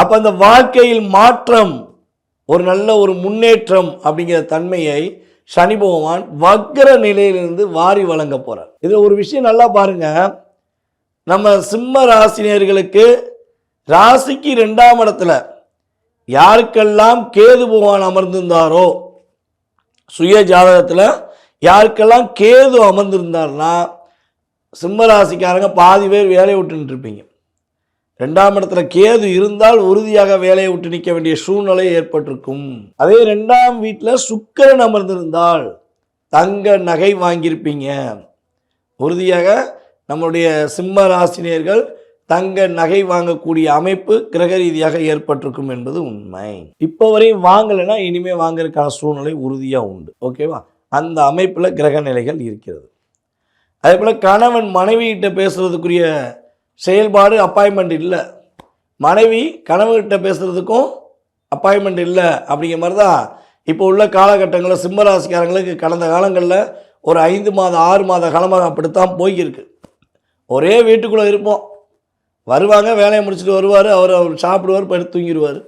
அப்போ அந்த வாழ்க்கையில் மாற்றம் ஒரு நல்ல ஒரு முன்னேற்றம் அப்படிங்கிற தன்மையை சனி பகவான் வக்ர நிலையிலிருந்து வாரி வழங்க போறார். இதில் ஒரு விஷயம் நல்லா பாருங்க. நம்ம சிம்ம ராசினியர்களுக்கு ராசிக்கு ரெண்டாம் இடத்துல யாருக்கெல்லாம் கேது பகவான் அமர்ந்திருந்தாரோ சுய ஜாதகத்தில் யாருக்கெல்லாம் கேது அமர்ந்திருந்தார்னா சிம்ம ராசிக்காரங்க பாதி பேர் வேலையை விட்டுன்னு இருப்பீங்க. ரெண்டாம் இடத்துல கேது இருந்தால் உறுதியாக வேலையை விட்டு நிற்க வேண்டிய சூழ்நிலை ஏற்பட்டிருக்கும். அதே ரெண்டாம் வீட்டில் சுக்கரன் அமர்ந்திருந்தால் தங்க நகை வாங்கியிருப்பீங்க. உறுதியாக நம்மளுடைய சிம்ம ராசினியர்கள் தங்க நகை வாங்கக்கூடிய அமைப்பு கிரக ரீதியாக ஏற்பட்டிருக்கும் என்பது உண்மை. இப்போ வரையும் வாங்கலைன்னா இனிமே வாங்குறதுக்கான சூழ்நிலை உறுதியாக உண்டு. ஓகேவா? அந்த அமைப்பில் கிரக நிலைகள் இருக்கிறது. அதே போல் கணவன் மனைவியிட்ட பேசுறதுக்குரிய செயல்பாடு அப்பாயின்மெண்ட் இல்லை. மனைவி கணவர்கிட்ட பேசுகிறதுக்கும் அப்பாயின்மெண்ட் இல்லை அப்படிங்கிற மாதிரி தான் இப்போ உள்ள காலகட்டங்களில் சிம்மராசிக்காரங்களுக்கு கடந்த காலங்களில் ஒரு ஐந்து மாதம் ஆறு மாத காலமாக அப்படித்தான் போய்கிருக்கு ஒரே வீட்டுக்குள்ளே இருப்போம். வருவாங்க வேலையை முடிச்சுட்டு வருவார் அவர் அவர் சாப்பிடுவார் படுத்து தூங்கிடுவார்.